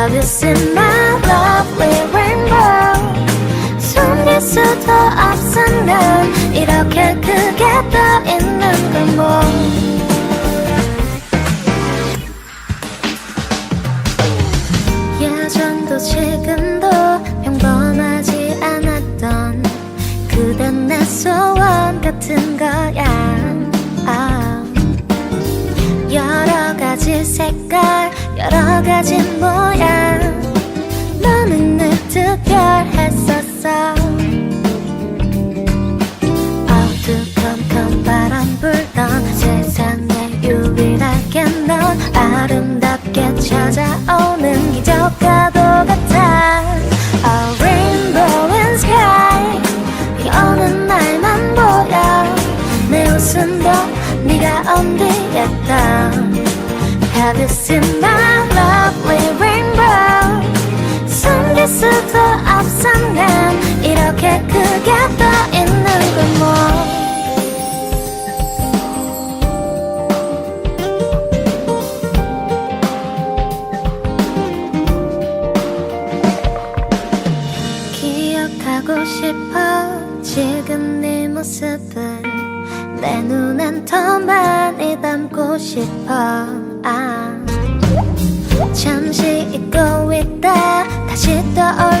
Have you seen my lovely rainbow 수도 없어 난 이렇게 크게 떠 있는 걸뭐? 예전도 지금도 평범하지 않았던 그댄 내 소원 같은 거야. 아. 여러 가지 색깔 여러 가지 모양 찾아오는 기적과도 같아 A rainbow in sky 비 오는 날만 보여 내 웃음도 네가 떠 Have you seen my lovely rainbow 기억하고 싶어. 지금 네 모습은 내 눈엔 더 많이 담고 싶어. 아. 잠시 잊고 있다. 다시 떠올려